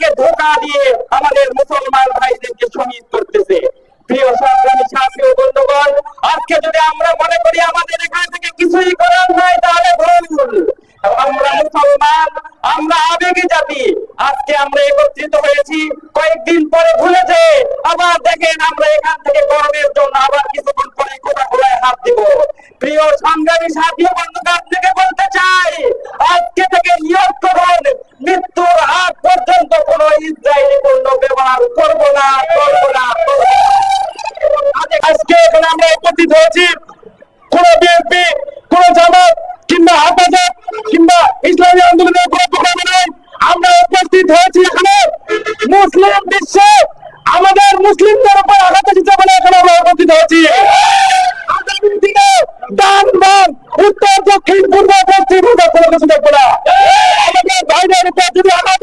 আমাদেরকে ধোকা দিয়ে আমাদের মুসলমান ভাইদেরকে শহীদ করতেছে। প্রিয় সংগ্রামী সাথী বন্ধুগণ, আজকে যদি আমরা মনে করি আমাদের এখান থেকে কিছুই আজকে এখানে আমরা একত্রিত হয়েছি। কোন বিএনপি, কোন জামাত, কিংবা হেফাজত কিংবা ইসলামী আন্দোলনের কোন প্রোগ্রাম নেই। আমরা উপস্থিত হয়েছি এখানে। মুসলিম বিশ্বে আমাদের মুসলিমদের উপর আঘাত এসেছে এখানে আমরা উপস্থিত হয়েছি। আগামী দিনে ডান বাম, উত্তর দক্ষিণ, পূর্ব, পশ্চিম কোনো কিছু দেখব না। আমাদের ভাইদের উপর যদি আঘাত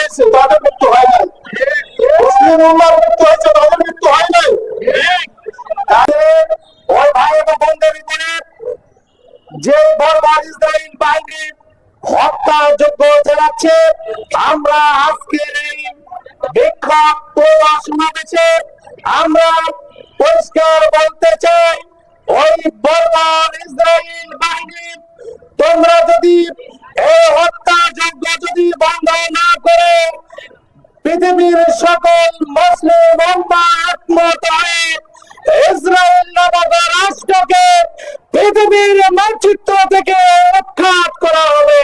যে আমরা আজকের এই বিক্ষোভ আমরা পরিষ্কার বলতে চাই, ওই ইসরায়েল বাহিনী তোমরা যদি এই হত্যাযোগ্য যদি বন্ধ না করে, পৃথিবীর সকল মুসলিম একমত হয়ে ইসরায়েল নামক রাষ্ট্রকে পৃথিবীর মানচিত্র থেকে উৎখাত করা হবে।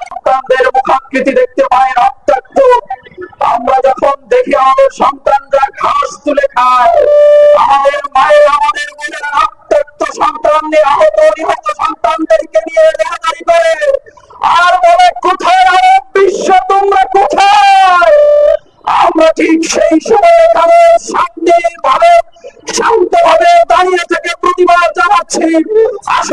সন্তানদের মুখাকৃতি দেখতে পাই রক্তাক্ত। আমরা যখন দেখি আমাদের সন্তানরা ঘাস তুলে খায়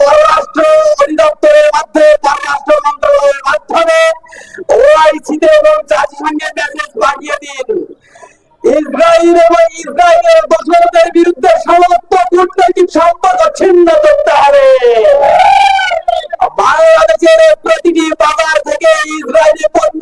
পররাষ্ট্র অধিদপ্তরের মাধ্যমে পররাষ্ট্র মন্ত্রণালয়ের মাধ্যমে ওআইসিতে এবং জাতিসংঘে মেসেজ পাঠিয়ে দিন। ইসরায়েল এবং ইসরায়েলের দোষরদের বিরুদ্ধে সমস্ত কূটনৈতিক সম্পর্ক ছিন্ন করতে হবে। বাংলাদেশের প্রতিটি বাজার থেকে ইসরায়েলি পণ্যকে